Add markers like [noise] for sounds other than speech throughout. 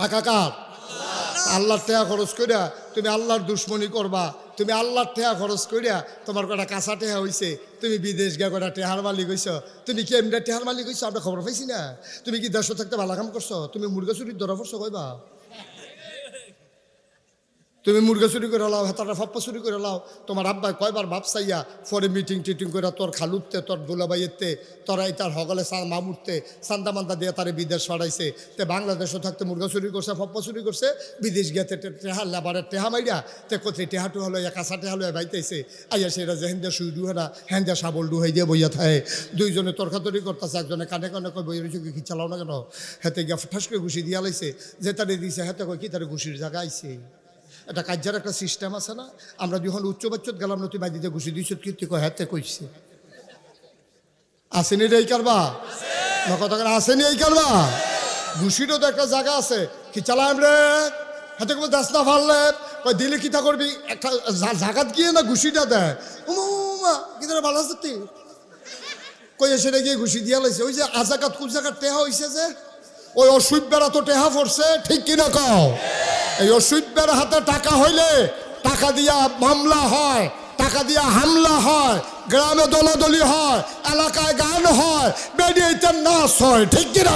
টাকা কার? আল্লাহর টেয়া খরচ করিয়া তুমি আল্লাহর দুশ্মনী করবা, তুমি আল্লাহর টেয়া খরচ করিয়া তোমার কটা কাঁচা টেহা হয়েছে তুমি বিদেশ গিয়া কটা টেহার মালিক হইছ, তুমি কি এমনি টেহার মালিক হইছ? আমরা খবর পাইছি না। তুমি কি দেশ থাকতে ভালো কাম করছ? তুমি মুরগা চুরির ধরা পড়ছো কইবা? তুমি মুরগা চুরি করে লাও, হেতাটা ফাপ্পা চুরি করে লাও। তোমার আব্বাই কয়বার চাইয়া পরে মিটিং টিটিং করে তোর খালুতে তোর দুলাবাইয়েতে তোর এই তার হগলে মামুরতে সান্দা মান্দা দিয়ে তারে বিদেশ ছড়াইছে তে বাংলাদেশও থাকতে মুরগা চুরি করছে, ফাপ্পা চুরি করছে, বিদেশ গিয়াতে টেহা লেবারের টেহা মাইরা তে কোথায় টেহাটু হলো এক কাঁচা টেহা লয়ে বাইতেছে। আইয়া সেটা যে হেন্দা শুই ডুহেরা হেন্দা সাবল ডুহাই দিয়ে বইয়া থাকে দুইজনে তর্কাতরি করতেছে, একজনে কানে কানে কই বইয়ের চোখে কি চালাও না কেন? হেতে গিয়া ঠাস করে ঘুষি দিয়া লাইছে, যে তারে দিছে, হেতে কই কি তারে ঘুষির জায়গা আইছে? একটা কার্যার একটা সিস্টেম আছে না? আমরা যখন উচ্চ বাচ্চত গেলাম, নতুন বাদিতে ঘুষি দিয়েছ, কীর্তি হাতে কইছে। আসেনি রে এই কারবা? না, কথা করে আসেনি এই কারবা? ঘুষিরও তো একটা জায়গা আছে। কি চালাম রে? হাতে কোনো দাস না কয়, দিলে কি তা করবি? একটা জাগাত গিয়ে না ঘুষিটা দেয়। কি তোরা ভালো আছে তুই কই এসে গিয়ে ঘুষি দিয়া লাইছে। ওই যে আজাকাত জায়গার টেহা হইছে যে, ওই অসুবিধারা তো টেহা পড়ছে, ঠিক কিনা কও? এই অসুবিধার হাতে টাকা হইলে টাকা দিয়া মামলা হয়, টাকা দিয়া হামলা হয়, গ্রামে দলাদলি হয়, এলাকায় গান হয় বেরিয়েতে নাচ হয়, ঠিক কিনা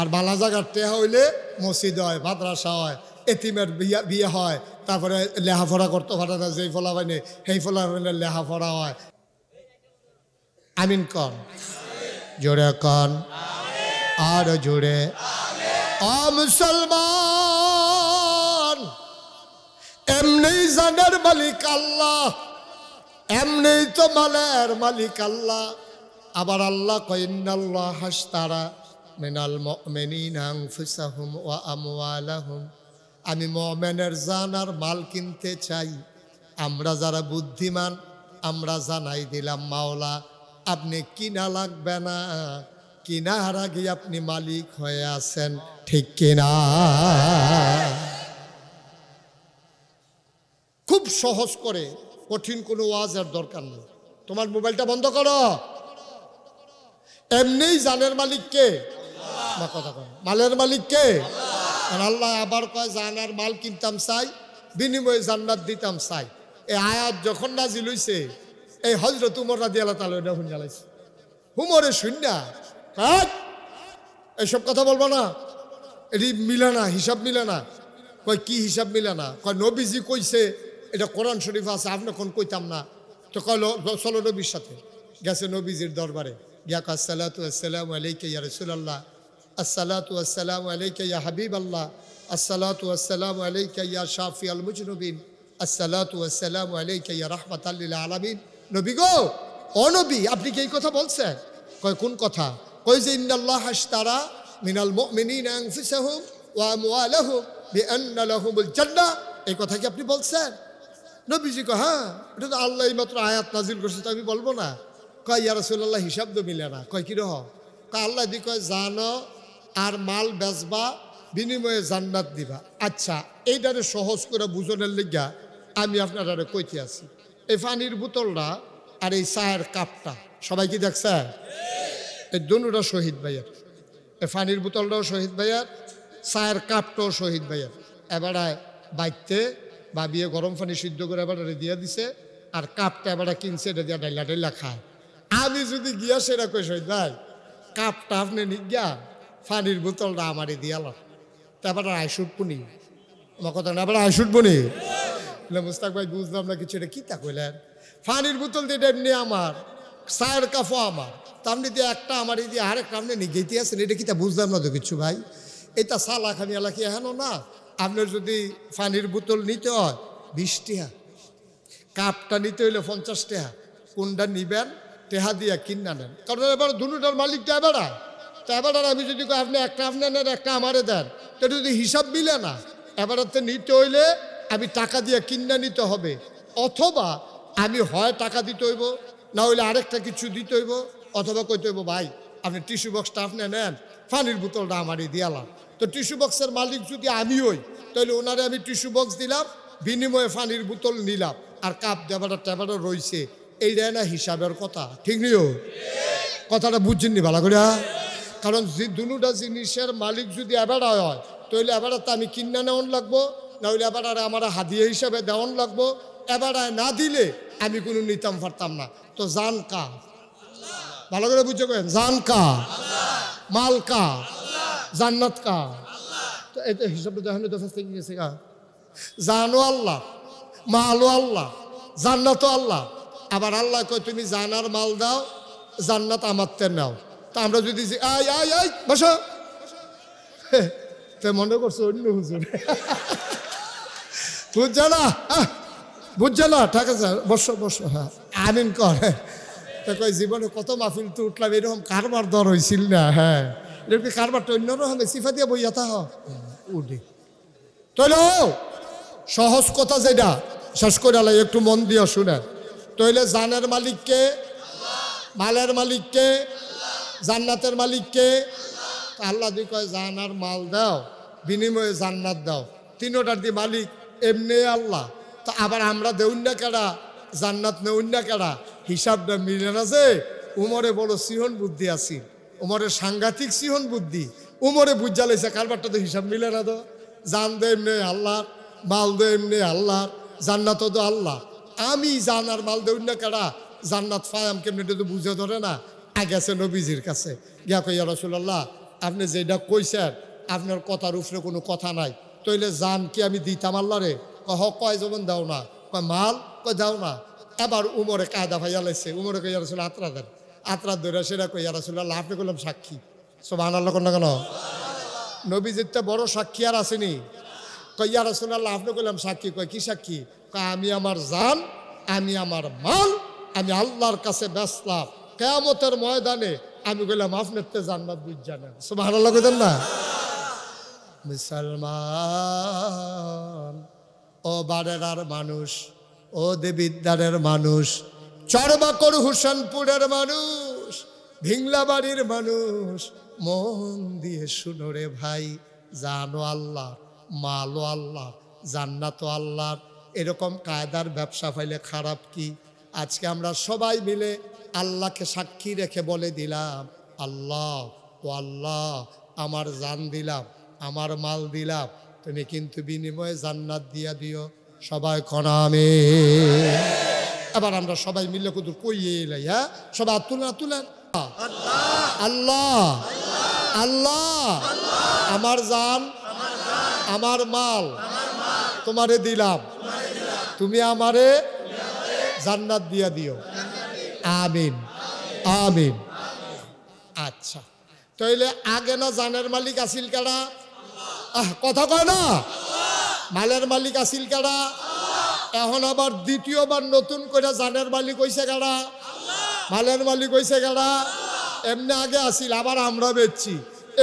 আর বালা জায়গার টেহা হইলে মসজিদ হয়, মাদ্রাসা হয়, এতিমের বিয়া বিয়ে হয়, তারপরে লেহাফড়া করতে পারে না যেই ফলা বাইনে সেই ফলা বাইনে লেহাফড়া হয়। আমিন কন। জোরে কন। আর জোরে। মুসলমান এমনি জানের মালিক আল্লাহ এমনি তো মালের মালিক আল্লাহ। আবার আল্লাহ কইন্নাল্লাহ হাসতারা মিনাল মুমিনিনা আনফুসাহুম ওয়া আমওয়ালাহুম। আমি মুমিনের জান আর মাল কিনতে চাই। আমরা যারা বুদ্ধিমান, আমরা জানাই দিলাম, মাওলা, আপনি কিনা লাগবে না? কিনার আগে আপনি মালিক হয়ে আছেন, ঠিক কিনা? খুব সহজ করে, কঠিন কোনো ওয়াজের দরকার নেই। তোমার মোবাইলটা বন্ধ করো। এমনিই জানের মালিক কে? কথা কয়। মালের মালিক কে? আর আল্লাহ আবার কয় জানার মাল কিনতাম চাই, বিনিময়ে জান্নাত দিতাম চাই। এই আয়াত যখন নাজিল হইছে, এই হজরত উমর রাজি আল্লাহ তালা এটা শুনে জ্বালাইছে হুমরে শুননা কাক এইসব কথা বলব না। এটি মিলে না হিসাব মিলে না কয়, কি হিসাব মিলে না কয়, নবীজি কইছে, এটা কোরআন শরীফ আছে, আপনি কোন কইতাম না। তো কয় চলো নবীর সাথে। গেছে নবীজির দরবারে। গিয়া কয়, আসসালাতু আসসালামু আলাইকা ইয়া রাসূলুল্লাহ। আসসালাতু আসসালামু আলাইকা ইয়া হাবিব আল্লাহ আসসালাতু আসসালামু আলাইকা ইয়া শাফি আল মুজনুবিন। আসসালাতু আসসালামু আলাইকা ইয়া রাহমাতাল লিল আলামিন। নবী গো, ও নবী, আপনি কি এই কথা বলছেন? কয়, কোন কথা? কই যে ইন্নাল্লাহ হাসতারা মিনাল মুমিনিনা আনফুসাহুম ওয়া আমওয়ালাহুম বিআন্না জান্নাহ। এই কথা কি আপনি বলছেন? নবীজি কয় হ্যাঁ এটা তো আল্লাহ মাত্র আয়াত নাজিল করছে, তো আমি বলব না। কয়, ইয়া রাসূলুল্লাহ, হিসাব তো মিলে না। কয়, কি রহ কয়, আল্লাহ দি কয়, জানো আর মাল বেচবা, বিনিময়ে জান্নাত দিবা। আচ্ছা এইটারে সহজ করে বুঝনের লিগা আমি আপনারা কইতে আছি। এই পানির বোতলটা আর এই চায়ের কাপটা, সবাই কি দেখছে? এই দুটা শহীদ ভাইয়ের এই পানির বোতলটাও শহীদ ভাইয়ার, চায়ের কাপটাও শহীদ ভাইয়ার। এবারে বাইতে বাবিয়ে গরম পানি সিদ্ধ করে এবারে দিয়ে দিছে, আর কাপটা এবারে কিনছে, এটা দিয়ে ডাইলা ডাইলা খায়। আমি যদি গিয়া সেটা কই শহীদ ভাই, কাপটা আপনি নিজ্ঞা পানির বোতলটা আমারই দিয়ালাম তারপরে আইসুট পুনি আমার কথা না, এবার আইসুট পুনি মুস্তাক ভাই, বুঝলাম না কিছু, এটা কি তা কইলেন? পানির বোতল দিয়ে এমনি আমার। চায়ের কাপও আমার। তামনি দিয়ে একটা আমার এই দিয়ে আরেকটা আপনি নিগেতে আছেন এটা কি তা বুঝলাম না তো কিছু ভাই। এটা সালা খানি এলাকি হেন না? আপনার যদি পানির বোতল নিতে হয়, বিশ টিহা। কাপটা নিতে হইলে পঞ্চাশ টেহা। কোনটা নিবেন, টেহা দিয়া কিনা নেন। কারণ এবার দুটার এবারা। তো এবার আমি যদি আপনি একটা আপনি নেন, একটা আমারে দেন। তো যদি হিসাব মিলে না, এবারাতে নিতে হইলে আমি টাকা দিয়ে কিনা নিতে হবে। অথবা আমি হয় টাকা দিতে হইব না হইলে আরেকটা কিছু দিতে হইব, অথবা কইতে হইব, ভাই, আপনি টিস্যু বক্সটা আপনি নেন, পানির বোতলটা আমারই দিয়ালাম তো টিস্যু বক্সের মালিক যদি আমি হই তাহলে ওনারে আমি টিস্যু বক্স দিলাম, বিনিময়ে পানির বোতল নিলাম, আর কাপ দেবাটা টেবাটা রইছে। এইটাই না হিসাবের কথা, ঠিক নিও? কথাটা বুঝছেননি ভালো করে কারণ যে দুটা জিনিসের মালিক যদি এবারা হয় তাহলে এবারা তো আমি কিনা নেওয়ান লাগবো নাহলে এবারে আমার হাদিয়া হিসাবে দেওয়ান লাগবো। এবারে না দিলে আমি কোনো নিতাম পারতাম না। তো জান কা ভালো করে বুঝতে পারেন জান কা মাল কা জান্নাত কা তো এটা হিসাবটা দেখেন তো থেকে গেছে গা। জানো আল্লাহ, মালও আল্লাহ, জান্নাতও আল্লাহ। আবার আল্লাহ কয়, তুমি জানার মাল দাও, জান্নাত আমার তে নাও। তা আমরা যদি আয় আয় আয়, বসো। তে মনে করছ অন্য হুজুর। বুঝছে না? বুঝছে না? ঠিক আছে, বসো বসো হ্যাঁ। আমিন কর কই জীবনে কত মাহফিল তো উঠলাম, এরকম কারবার দর হয়েছিল না। হ্যাঁ। এরকম কারবারটা অন্যরকম সিফা দিয়ে বইয়া তা উঠে। তৈল সহজ কথা যেটা। শেষ করে একটু মন দিয়ে শুনে তৈলে জানের মালিককে মালের মালিককে জান্নাতের মালিককে আল্লাহ দি কয় জানার মাল দাও, বিনিময়ে জান্নাত দাও। তিনোটার দি মালিক, এমনি আল্লাহ। তো আবার আমরা দেউন না কেডা? জান্নাত না কেডা হিসাবটা মিলে না যে উমরে বড় সিহন বুদ্ধি আছিল উমরের সাংঘাতিক সিহন বুদ্ধি, উমরে বুঝা লাইছে কারবারটা তো হিসাব মিলে না তো। জান দে এমনি আল্লাহ মাল দে এমনি আল্লাহ জান্নাত তো আল্লাহ আমি জানার মাল দেউন না কেডা জান্নাত ফায়াম কেমনি তো বুঝে ধরে না। গেছে নবীজির কাছে। গিয়া কইয়া রসুল্লাহ আপনি যেটা কইছেন, আপনার কথার উপরে কোনো কথা নাই। তইলে জান কি আমি দিতাম আল্লাহ রে কহ, কয় যেমন দাও না। কয়, মাল? কয়, দাও না। এবার উমরে কায়দা ভাইয়া লাইছে। উমরে কইয়া রসুল আত্রা দেন। আত্রা ধরে সেটা কইয়া রসুল্লাহ আপনি করলাম সাক্ষী। সব আনাল্লা কোন কেন? নবীজির তো বড় সাক্ষী আর আসেনি। কইয়া রসুল্লাহ আপনি করলাম সাক্ষী। কয়, কি সাক্ষী? কয়, আমি আমার জান, আমি আমার মাল, আমি আল্লাহর কাছে ব্যস্তাম কেয়ামতের ময়দানে আমি কইলাম আপনার তো জান্নাত বুঝ জানেন সুবাহ কইতেন না? মুসলমান ও বারেরার মানুষ, ও দেবিদ্বারের মানুষ চরবাকর হুসেনপুরের মানুষ, ভিংলাবাড়ির মানুষ, মন দিয়ে শুনো রে ভাই, জানো আল্লাহ, মালো আল্লাহ জান্নাত আল্লাহ। এরকম কায়দার ব্যবসা পাইলে খারাপ কি? আজকে আমরা সবাই মিলে আল্লাহকে সাক্ষী রেখে বলে দিলাম, আল্লাহ, ও আল্লাহ, আমার জান দিলাম, আমার মাল দিলাম তুমি কিন্তু বিনিময়ে জান্নাত দিয়া দিও। সবাই খনামে এবার আমরা সবাই মিলে কুদুর কইয়ে এলাই হ্যাঁ? সবাই তুলেন তুলেন। আল্লাহ। আল্লাহ। আমার জান, আমার মাল, তোমারে দিলাম। তুমি আমারে জান্নাত দিয়া দিও। আমিন। আমিন। আচ্ছা। তাইলে আগে না জানের মালিক আসিল কারা আহ, কথা কয় না? মালের মালিক আসিল কারা এখন আবার দ্বিতীয়বার নতুন করে জানের মালিক হইছে কারা মালের মালিক হইছে কারা এমনি আগে আসিল আবার আমরা বেচছি।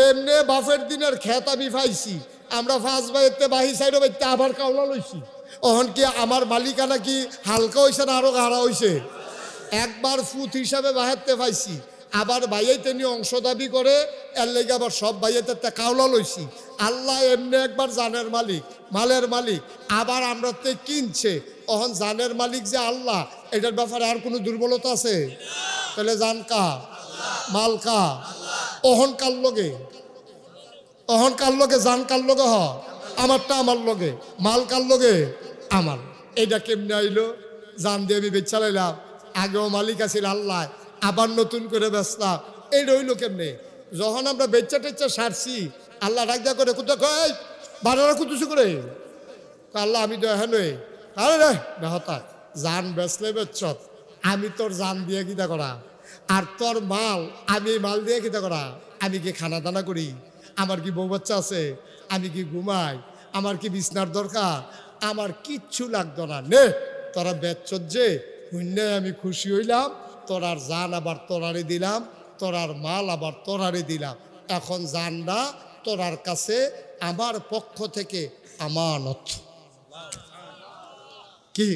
এমনি বাফের দিনের খেত আমি পাইছি আমরা ফার্স্ট বাইতে বাহি সাইডে বাইতে আবার কাউলা লইছি। অহন কি আমার মালিকানা কি হালকা হইছে না আরও গাড়া হইছে? একবার ফুট হিসাবে বাহাতে পাইছি আবার বাইয়াইতে নিয়ে অংশ দাবি করে, এর লেগে আবার সব বাইয়াইতে কাউলা লইছি। আল্লাহ এমনি একবার জানের মালিক, মালের মালিক, আবার আমরা তে কিনছে। অহন জানের মালিক যে আল্লাহ, এটার ব্যাপারে আর কোনো দুর্বলতা আছে? তাহলে জান কা? মাল কা? অহন কার লগে? অহন কার লগে? জান কার লগে হ? আমারটা আমার লগে। মাল কার লগে? আমার। এইটা কেমনে আইলো? জান দিয়ে আমি বেচ চালাইলাম আগেও মালিক আছিল আল্লাহ আবার নতুন করে বেচলাম। এই রইল কেমনে? যখন আমরা বেচা টেচা সারছি, আল্লাহ রাজা করে কোথাও কয় বারোরা কুতুসু করে? আল্লাহ, আমি তো এখন আরে রে, বেহতা, জান বেচলে বেচত। আমি তোর জান দিয়ে কিতা করা? আর তোর মাল, আমি মাল দিয়ে কিতা করা? আমি কি খানা দানা করি? আমার কি বউ বাচ্চা আছে? আমি কি ঘুমাই? আমার কি বিছনার দরকার? আমার কিচ্ছু লাগতো না। নে, তোরা বেচত যে শূন্য আমি খুশি হইলাম। তোরার জান আবার তোরারে দিলাম, তোরার মাল আবার তোরারে দিলাম। এখন জানরা তোরার কাছে আমার পক্ষ থেকে আমানত। কি?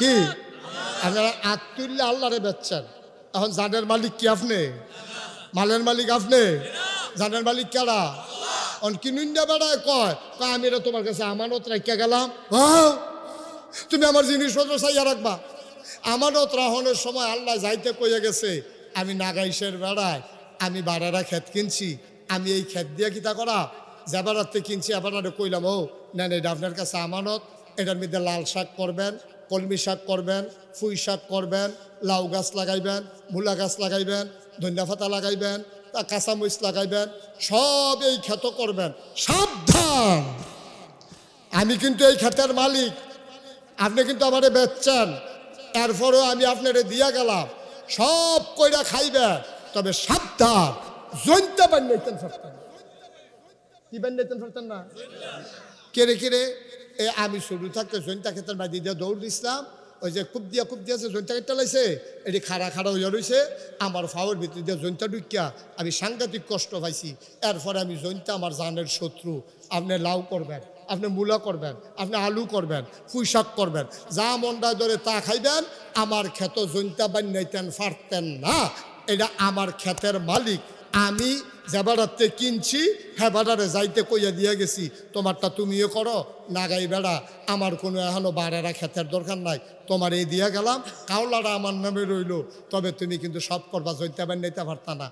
কি? আপনারা আত্মুল্লাহ আল্লাহরে বেচছেন। এখন জানের মালিক কি আপনি? মালের মালিক আপনি? জানের মালিক কারা? অন কিনুন্ডা বেড়ায় কয় কয়, আমি তোমার কাছে আমানত রাখিয়া গেলাম। তুমি আমার জিনিসপত্র চাইয়া রাখবা। আমানত রাহনের সময় আল্লাহ যাইতে কইয়া গেছে, আমি নাগাইশের বেড়ায়, আমি বাড়ারা ক্ষেত কিনছি, আমি এই ক্ষেত দিয়ে কিতা করা? যাবারাতে কিনছি আবার কইলাম, ও না, এটা আপনার কাছে আমানত, এটার মধ্যে লাল শাক করবেন, কলমি শাক করবেন, ফুই শাক করবেন, লাউ গাছ লাগাইবেন, মূলা গাছ লাগাইবেন, ধনিয়া পাতা লাগাইবেন, তা কাঁচামরিচ লাগাইবেন, সব এই ক্ষেত করবেন, সাবধান। আমি কিন্তু এই ক্ষেতের মালিক, আপনি কিন্তু আমারে বেচছেন। এরপরেও আমি আপনারে দিয়া গেলাম। সব কইরা খাইবে, তবে সাবধান। জৈন্তা বান্যাইতেন ফেরতেন কি বান্যাইতেন ফেরতেন না? কেড়ে কেড়ে এ, আমি শুরু থাকতে জৈন্তা ক্ষেতের বাদি দিয়ে দৌড় দিছিলাম। ওই যে খুব দিয়া খুব দিয়েছে জৈন্তা ক্ষেতটা লাইছে, এটি খাড়া খাড়া হইয়া রয়েছে আমার ফাওয়ার ভিতর দিয়ে জৈন্তা ঢুকিয়া আমি সাংঘাতিক কষ্ট পাইছি। এরপরে আমি জৈন্তা আমার জানের শত্রু। আপনি লাউ করবেন। আপনি মূলা করবেন, আপনি আলু করবেন পুঁই শাক করবেন, যা মন্ডা ধরে তা খাইবেন, আমার ক্ষেত জৈন্তা বান্যাইতেন, ফারতেন না। এটা আমার ক্ষেতের মালিক। আমি যেবারাতে কিনছি হেবারারে যাইতে কইয়া দিয়ে গেছি, তোমারটা তুমিও করো নাগাই বেড়া, আমার কোনো এখনও বাড়ারা ক্ষেতের দরকার নাই, তোমার এই দিয়া গেলাম কাউলাটা আমার নামে রইল, তবে তুমি কিন্তু সব করবা জৈতে নিতে পারতা না।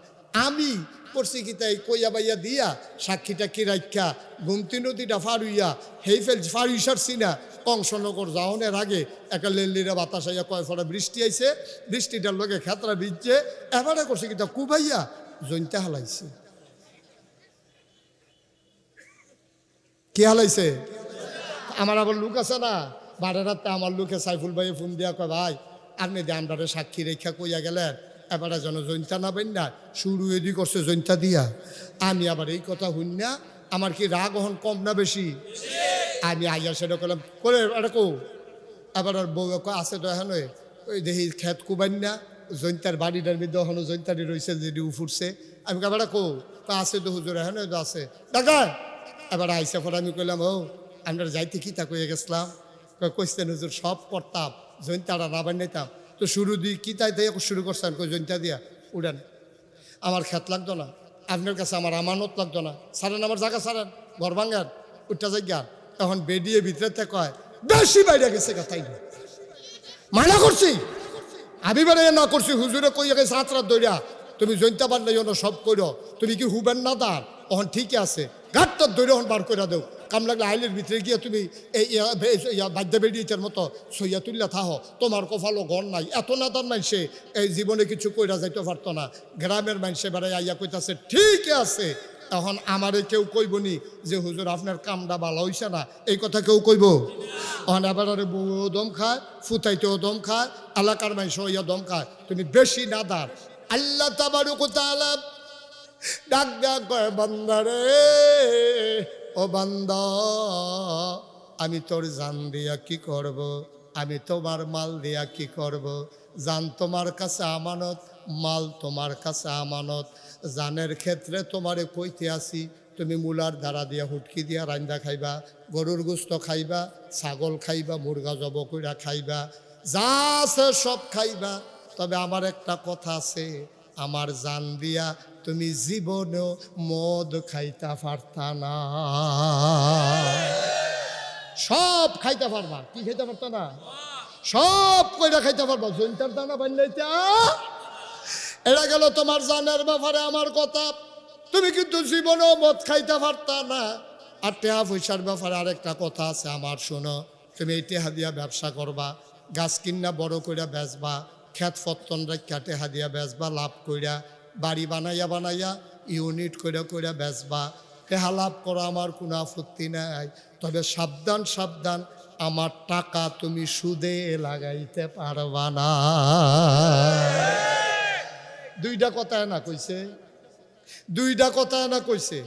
আমি করছি কি তাই কইয়া বাইয়া দিয়া সাক্ষীটা কি রাখা গুমতি নদীটা ফারুইয়া হেই ফেল ফারুই সারছি না কংসনগর যাওনের আগে একটা লেল্লিরা বাতাস আইয়া কয় ফটা বৃষ্টি আইছে, বৃষ্টিটার লগে খেতরা ভিজছে। এবারে করছে কি তা কুবাইয়া জৈন্তা হালাইছে। কি হালাইছে? আমার আবার লোক আছে না। বারে রাতে আমার লোকে সাইফুল ভাইয়ে ফোন দিয়া কয়, ভাই, আপনি দামদারে সাক্ষী রেখা কইয়া গেলেন এবারে যেন জৈন্তা না বেন না, শুরু এদি করছে জৈন্তা দিয়া। আমি আবার এই কথা শুন না, আমার কি রাগ হন কম না বেশি? আমি আইয়া সেটা করলাম করে এটা কো এবার আর বউ আছে তো এখন ওই দেখি খেত কুবান না, জৈন্তার বাড়িটার মধ্যে এখনও জৈন্তারি রয়েছে যেটি উফুরছে। আমি এবার কো তা আছে তো হুজুর, এখন তো আছে। দাদা এবার আইসা পর আমি কইলাম, ও, আমরা যাইতে কি তা কইয়া গেছিলাম? কইছেন হুজুর, সব করতাম জৈন্তারা না বানাইতাম। তো শুরু দিই কি তাই তাই শুরু করছেন কই জৈন্তা দিয়া, উড়েন। আমার খেত লাগতো না, আপনার কাছে আমার আমানত লাগতো না। সারেন আমার জায়গা সারেন ঘর ভাঙ্গান উঠটা জায়গা তখন বেডিয়ে ভিতরে কয়, বেশি বাইরে গেছে কথাই না মানা করছি। আমি বেড়ে না করছি, হুজুরে কই গেছে রাত দইরা তুমি জৈন্তা নাই সব করো তুমি কি হুবেন না দার? ওহন ঠিকই আছে। দইরে হন বার করে দেও। কাম লাগলে আইলের ভিতরে গিয়ে তুমি এই বাদ্য বেরিয়েছের মতো সইয়া তুললে থাহ। তোমার কফালো ঘর নাই। এত নাদার মানসে এই জীবনে কিছু কইরা যাইতে পারতো না। গ্রামের মানুষে বেড়াই আইয়া কইতাছে ঠিক আছে। এখন আমারে কেউ কইবনি যে, হুজুর, আপনার কামটা ভালো হইছে না। এই কথা কেউ কইব? এখন এবার বউ দম খায়, ফুতাইতেও দম খায় এলাকার মানুষ হইয়া দম খায়। তুমি বেশি নাদার আল্লাহ তাবারু কোথায় ডাক ডাক কয় বান্দারে ও বান্দা, আমি তোর জান দিয়া কি করব। আমি তোমার মাল দিয়া কি করব। জান তোমার কাছে আমানত, মাল তোমার কাছে আমানত জানের ক্ষেত্রে তোমারে কইতে আসি, তুমি মূলার দ্বারা দিয়া হুটকি দিয়া রান্দা খাইবা, গরুর গুস্ত খাইবা, ছাগল খাইবা, মুরগা জব কইরা খাইবা, যা আছে সব খাইবা তবে আমার একটা কথা আছে, আমার জান দিয়া তুমি জীবনেও মদ খাইতা পারতা না। সব খাইতে পারবা, কি খাইতে পারতা না? সব কইরা খাইতে পারবা জৈন্তার দানা বান্যাইতা এরা গেল তোমার জানের ব্যাপারে আমার কথা। তুমি কিন্তু জীবনেও মদ খাইতে পারতা না। আর টেহা পয়সার ব্যাপারে আরেকটা কথা আছে আমার, শোনো। তুমি এই টেহা দিয়া ব্যবসা করবা, গাছ কিনা বড় কইরা বেচবা খেত ফত্তন রেখা টেহা দিয়া বেচবা, লাভ কইরা বাড়ি বানাইয়া বানাইয়া ইউনিট কইরা কইরা বেচবা। টেহা লাভ করো, আমার কোনো আপত্তি নাই। তবে সাবধান সাবধান, আমার টাকা তুমি সুদে লাগাইতে পারবা না। দুইটা কথা না কইছে। দুইটা কথা না কইছে।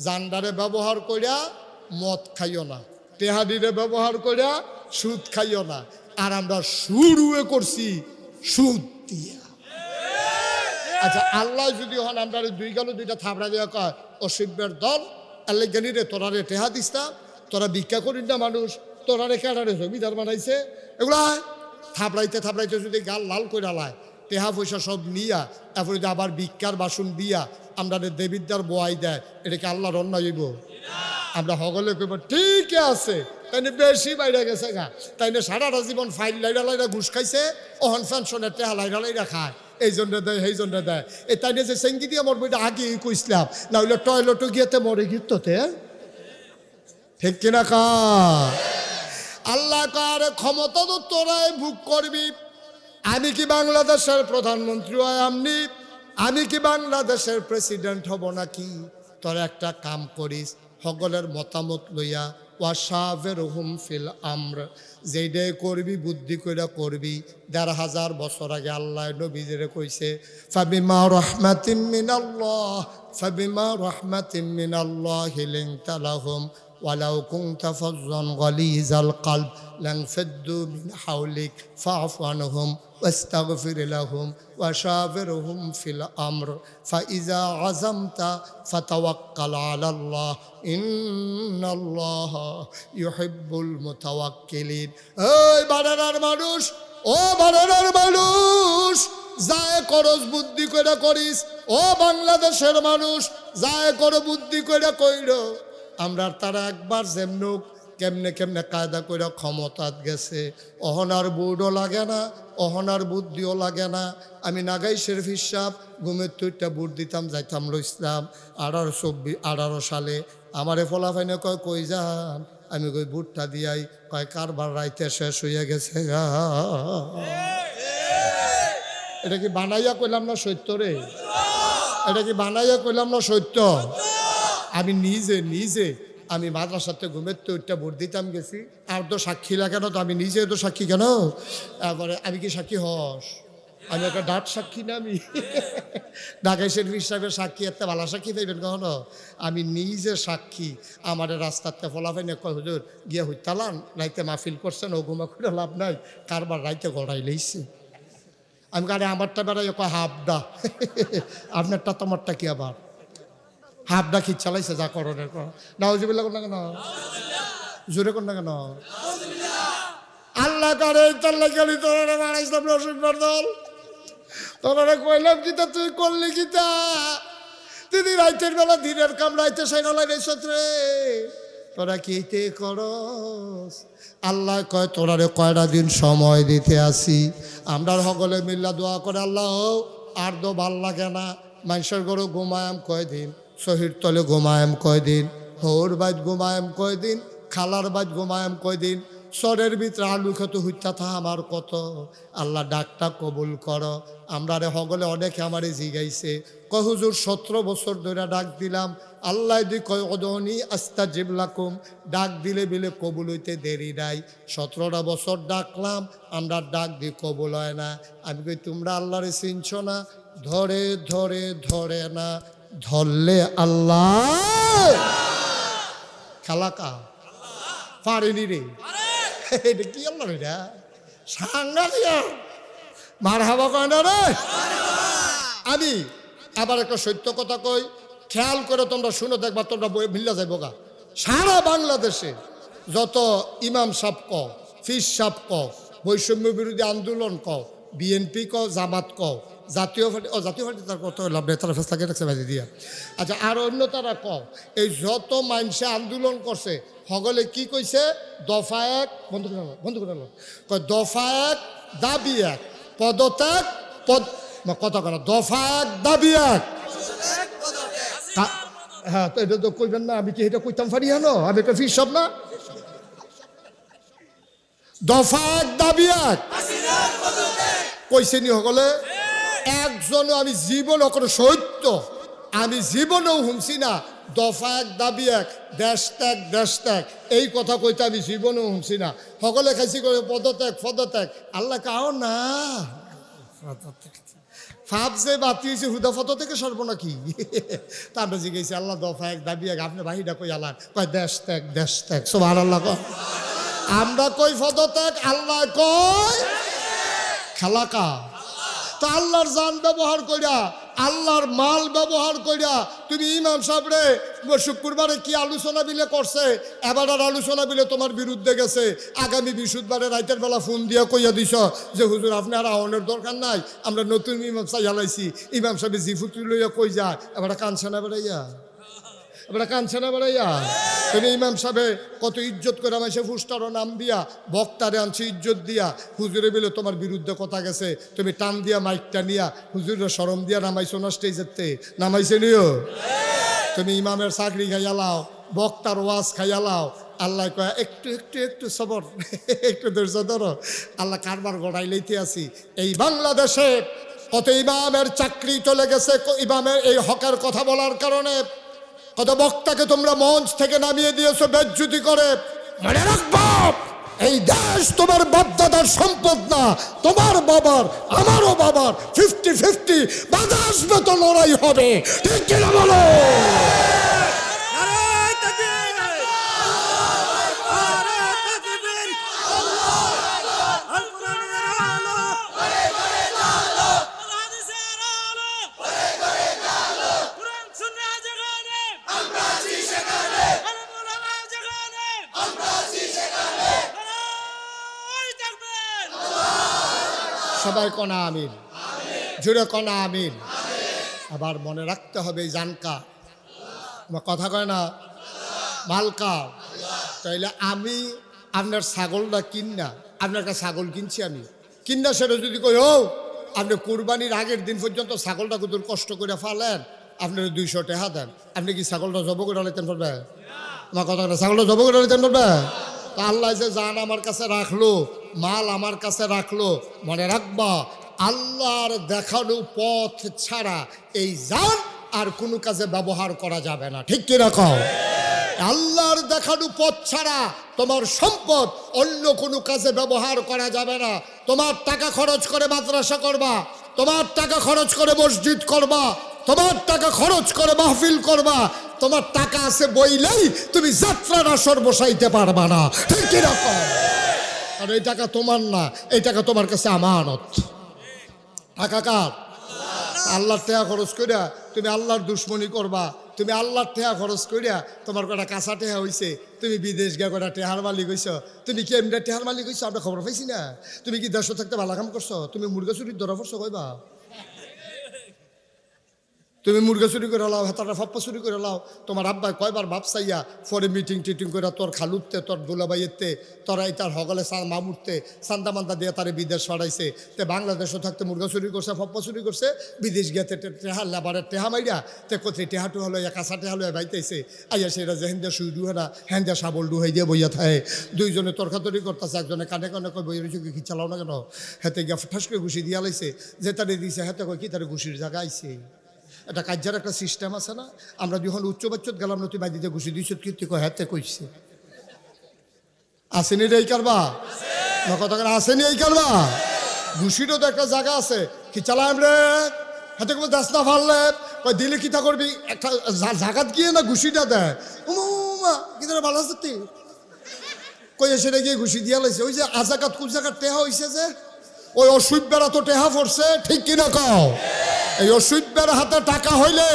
জান্ডারে ব্যবহার কইরা মদ খাইও না। টেহাডিরে ব্যবহার কইরা সুদ খাইও না। আর আমরা শুরুয়ে করছি সুদ দিয়া। আচ্ছা আল্লাহ যদি হন, আমরা দুই গেল দুইটা থাবড়া দেওয়া কয় অসভ্যের দল, আল্লাহ জানি রে, তোরা রে টেহা দিস্তা তোরা ভিক্ষা করিস না মানুষ, তোরা রে কেডারে জমিদার বানাইছে? এগুলা থাবড়াইতে থাবড়াইতে যদি গাল লাল করে লায়, টেহা পয়সা সব নিয়া, তারপরে যদি আবার ভিক্ষার বাসন দিয়া আমরা দেবিদ্যার বোয়াই দেয় এটাকে আল্লাহর অন্যায় হইব? আমরা হগলে কইব ঠিক আছে, তাইলে বেশি বাইরে গেছে গা, তাইলে সারাটা জীবন ফাইল লাইরা লাইরা ঘুষ খাইছে ওহন পেনশনের টেহা লাইরা লাইরা খায়। এই জন্য দেয়, সেই জন্য দেয়। এই তাই যে সেঙ্গি দিয়ে মরবো, এটা আগে কইসলাম না হইলে টয়লেটও গিয়েতে মরে গিয়ে ঠিক কিনা কা? আল্লাহ কার ক্ষমতা তো তোরাই ভোগ করবি। আমি কি বাংলাদেশের প্রধানমন্ত্রী হয় আমনি? আমি কি বাংলাদেশের প্রেসিডেন্ট হব নাকি? তোর একটা কাম করিস, সকলের মতামত লইয়া ওয়াশাফের হুম ফিল আমর। যেইডে করবি বুদ্ধি কইরা করবি দেড় হাজার বছর আগে আল্লাহ নবীজেরে কইছে ফাবিমা রহমাতিম মিনাল্লাহ ফাবিমা রহমাতিম মিনাল্লাহ লিংতা লাহুম ولو كنت فظا غليظ القلب لانفضوا من حولك فاعف عنهم واستغفر لهم وشاورهم في الامر فاذا عزمت فتوكل على الله ان الله يحب المتوكلين এই বানানার মানুষ ও বানানার মানুষ যায় করস বুদ্ধি করে করিস ও বাংলাদেশের মানুষ যায় করো বুদ্ধি করে কইর আমরা তারা একবার যেমনুক কেমনে কেমনে কায়দা করে ক্ষমতাত গেছে? অহনার বুড়ও লাগে না, অহনার বুদ্ধিও লাগে না। আমি নাগাই শেরফ হিসাব, ঘুমের তুইটা বুট দিতাম, যাইতাম লইসলাম আঠারো চব্বিশ আঠারো সালে আমারে ফলাফাইনে কয়, কই যান? আমি কই, বুটটা দিয়াই। কয়, কারবার রাইতে শেষ হইয়া গেছে। এটা কি বানাইয়া কইলাম না সত্য রে? এটা কি বানাইয়া কইলাম না সত্য? আমি নিজে নিজে আমি মাদ্রাসাতে ঘুমের তো ওইটা ভোট দিতাম গেছি। আর তো সাক্ষী লাগে না তো আমি নিজে তো সাক্ষী কেন? তারপরে আমি কি সাক্ষী হস? আমি একটা ডাট সাক্ষী না আমি? ঢাকাই শরীফ হিসাবে সাক্ষী, একটা ভালো সাক্ষী পাইবেন কখনো? আমি নিজে সাক্ষী, আমার রাস্তাতে ফলাফাই না হুজুর, গিয়ে হইতালান, রাইতে মাহফিল করছেন, ও ঘুমা করে লাভ নাই, কারবার রাইতে গড়াই লইছে। আমি কারে আমারটা বেড়াই কয় হাফডা আপনারটা তোমারটা কি আবার? হাফডা খিচ চালাইছে যা করণের কর নাউজিবিল্লা কোন? কেন জোরে কোন কেন? আল্লাহ করে তাল্লা গেলি তোরা বাড়াইছিলাম রসুন দল তোরা কইলাম কিতা তুই করলি কিতা দিদি রাইতের বেলা দিনের কাম রাইতে সাইনলাই রে। সত্রে তোরা কিতে করস? আল্লাহ কয় তোরারে কয়টা দিন সময় দিতে আসি। আমরা সকলে মিল্লা দোয়া করে, আল্লাহ, আর দো ভালো লাগে না। মানুষের গরু ঘুমায়াম কয়দিন? শহীদ তলে ঘুমায়াম কয়দিন, হৌর বাইত ঘুমায়াম কয়দিন, খালার বাইত ঘুমায়াম কয়দিন সরের ভিতরে আলু খেতে হইতা থা আমার কত। আল্লাহ ডাকটা কবুল কর। আমরা রে হগলে অনেকে আমারে জিগাইছে। কয়, হুজুর, সতেরো বছর ধরে ডাক দিলাম। আল্লাহ দি কয়, অদনি আস্তা জিবলাকুম ডাক দিলে বিলে কবুল হইতে দেরি নাই। সতেরোটা বছর ডাকলাম, আমরা ডাক দি কবুল হয় না। আমি কই, তোমরা আল্লাহরে চিনছ না? ধরে ধরে ধরে না। ধরলে আল্লাহ। খালাকা। পারেনি রে। এটা কি আল্লাহ এটা? সাংঘাতিক। মার হাবা কয় না রে? আমি আবার একটা সত্য কথা কই। খেয়াল করে তোমরা শুনে দেখবা, তোমরা মিল্লা যাইব গা। সারা বাংলাদেশে যত ইমাম সাপ ক ফিস সাপ ক, বৈষম্য বিরোধী আন্দোলন ক বিএনপি ক জামাত ক জাতীয় পার্টি ও জাতীয় পার্টি তার কত লাভ নেই তারা ফেসলাকে রাখছে বাজি দিয়া। আচ্ছা আর অন্য তারা ক এই যত মানুষে আন্দোলন করছে সকলে কি কইছে দফা এক বন্ধু করে নাও, করে কয় দফা এক দাবি এক পদত্যাগ পদ কথা কেন দফা এক দাবি এক। হ্যাঁ তো এটা তো কইবেন না আমি কি এটা কইতাম পারি হ্যাঁ আমি একটা ফিস সব না? দফা এক দাবি এক। কইছে নি সকলে? একজনও আমি জীবন অকর সত্য, আমি জীবনেও হুমছি না। দফা এক, দাবি এক, দেশ ত্যাগ দেশ ত্যাগ, এই কথা কইতে আমি জীবনেও হুমছি না। সকলে খাইছি করে পদত্যাগ পদত্যাগ আল্লাহ কাও না? ফাপ যে বাতি হয়েছে হুদা ফটো থেকে সর্ব নাকি তারপরে জিজ্ঞেস, আল্লাহ দফা এক, দাবি এক, আপনি বাহিরা কই আল্লাহ কয়, দেশ ত্যাগ দেশ ত্যাগ। সব আল্লাহ আমরা কই পদত্যাগ আল্লাহ কয় খালাকা। তা আল্লাহর জান ব্যবহার কইরা, আল্লাহর মাল ব্যবহার কইরা তুমি ইমাম সাহেবরে শুক্রবারে কি আলোচনা বিলে করছে? এবার আর আলোচনা বিলে তোমার বিরুদ্ধে গেছে। আগামী বৃহস্পতিবারে রাইতের বেলা ফোন দিয়া কইয়া দিছ যে, হুজুর, আপনার আহনের দরকার নাই, আমরা নতুন ইমাম সাহেব ইমাম সাহেব জিফুতুল লইয়া কই যায়? এবার কানছে না বেড়াইয়া। এবার কানছে না বেড়াইয়া তুমি ইমাম সাহেবে কত ইজ্জত করে আমায় ফুস্টারও নাম দিয়া, বক্তারে আনছি ইজ্জত দিয়া, হুজুরে বলে তোমার বিরুদ্ধে কথা গেছে, তুমি টান দিয়া মাইকটা নিয়া, হুজুরের সরম দিয়া নামাইছো না স্টেজেতে নামাইছে নিও? তুমি ইমামের চাকরি খাইয়া লাও, বক্তার ওয়াজ খাইয়া লাও, আল্লাহ কয়া, একটু একটু একটু সবর, [laughs] একটু ধৈর্য ধরো। আল্লাহ কারবার গড়াই লইতে আছি এই বাংলাদেশে কত ইমামের চাকরি চলে গেছে ইমামের এই হকের কথা বলার কারণে কত বক্তাকে তোমরা মঞ্চ থেকে নামিয়ে দিয়েছ, বেজ্জুতি করে। মনে রাখব, এই দেশ তোমার বাপদাদার সম্পদ না, তোমার বাবার, আমারও বাবার। ফিফটি ফিফটি বাধা আসবে তো লড়াই হবে। ঠিক কিনা বলো? সবাই কনা আমিন। জুড়ে কনা আমিন। আবার মনে রাখতে হবে জানকা। কথা কয় না? মালকা। তাইলে আমি আপনার ছাগলটা কিন না আপনার কাছে ছাগল কিনছি আমি। কিনা সেটা যদি কই, ও, আপনি কুরবানির আগের দিন পর্যন্ত ছাগলটা কত কষ্ট করে ফালেন। আপনার দুইশো টাকা দেন। আপনি কি ছাগলটা জব করে নিতেন পারবে আমার কথা ছাগলটা জব করে নিতেন পারবে আল্লাহ যে জান আমার কাছে রাখল, মাল আমার কাছে রাখল, মনে রাখবা, আল্লাহর দেখানো পথ ছাড়া এই জান আর কোনো কাজে ব্যবহার করা যাবে না। ঠিক কি রাখো আল্লাহর দেখানো পথ ছাড়া তোমার সম্পদ অন্য কোনো কাজে ব্যবহার করা যাবে না। তোমার টাকা খরচ করে মাদ্রাসা করবা, তোমার টাকা খরচ করে মসজিদ করবা তোমার টাকা খরচ করে, মাহফিল করবা। তোমার টাকা আছে বইলেই তুমি যাত্রার আসর বসাইতে পারবা না। ঠিক কীরকম? আর এই টাকা তোমার না, এই টাকা তোমার কাছে আমানত। টাকা কার? আল্লাহর টেহা খরচ করিয়া তুমি আল্লাহর দুশ্মনী করবা। তুমি আল্লাহর টেহা খরচ করিয়া তোমার কটা কাঁচা টেহা হইছে, তুমি বিদেশ গিয়া কটা টেহার মালিক হইছ। তুমি কি এমনি টেহার মালিক হইছ? আমরা খবর পাইছি না। তুমি কি দেশ থাকতে ভালো কাম করছ? তুমি মুরগা চুরির ধরা কইবা? তুমি মুরগা চুরি করে লাও, হেতাটা ফাপ্পা চুরি করে লাও। তোমার আব্বাই কয়বার ভাব চাইয়া পরে মিটিং টিটিং করে তোর খালুতে তোর দুলাবাইয়েতে তোরা এই তার হগলে সা মামুরতে সান্দা মান্দা দিয়ে তারে বিদেশ পাঠাইছে। তে বাংলাদেশও থাকতে মুরগা চুরি করছে, ফাপ্পা চুরি করছে, বিদেশ গিয়াতে টেহা লেবারের টেহা মাইরা তে কোথায় টেহাটু হলো এক কাঁচা টেহা লয়ে বাইতেছে। আইয়া সেটা যে হেন্দা শুই ডুহে না হেন্দা সাবল ডুহাই দিয়ে বইয়া থাকে দুইজনে তর্কাতরি করতেছে, একজনে কানে কানে কই বই রয়েছে কি চালাও না কেন? হেতে গিয়া ঠাস করে ঘুষি দিয়া লাইছে। যে তারে দিছে, হেতে কই কি তারে ঘুষির জায়গা আইছে? এটা কার্যার একটা সিস্টেম আছে না? আমরা যখন উচ্চ বাচ্চত গেলাম, নতুন বাদিতে ঘুষি দিয়েছ, কীর্তি হাতে কইছে। আসেনি এই কারবা কথা আসেনি এই কারবা ঘুষিরও তো একটা জায়গা আছে। কি চালাম রে? হাতে কোনো দাস না ফাললে? কয়, দিলে কি তা করবি? একটা জাগাত গিয়ে না ঘুষিটা দেয়। উমা উমা, কি তোরা ভালো আছে তুই কই এসে গিয়ে ঘুষি দিয়া লাইছে। ওই যে আজাকাত জায়গার টেহা হইছে যে, ওই অসুবিধারা তো টেহা পড়ছে, ঠিক কিনা কও? এই অসুবিধার হাতে টাকা হইলে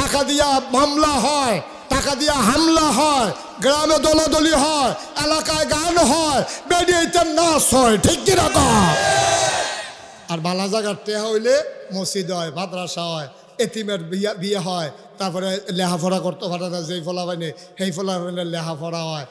টাকা দিয়া মামলা হয়, টাকা দিয়া হামলা হয়, গ্রামে দলাদলি হয়, এলাকায় গান হয় বেরিয়েতে নাচ হয়, ঠিক কিনা আর বালা জায়গার টেহা হইলে মসজিদ হয়, মাদ্রাসা হয়, এতিমের বিয়া, বিয়ে হয়, তারপরে লেহাফড়া করতে পারে না, যেই ফলা বাইনে সেই ফলা বাইনে লেহাফড়া হয়।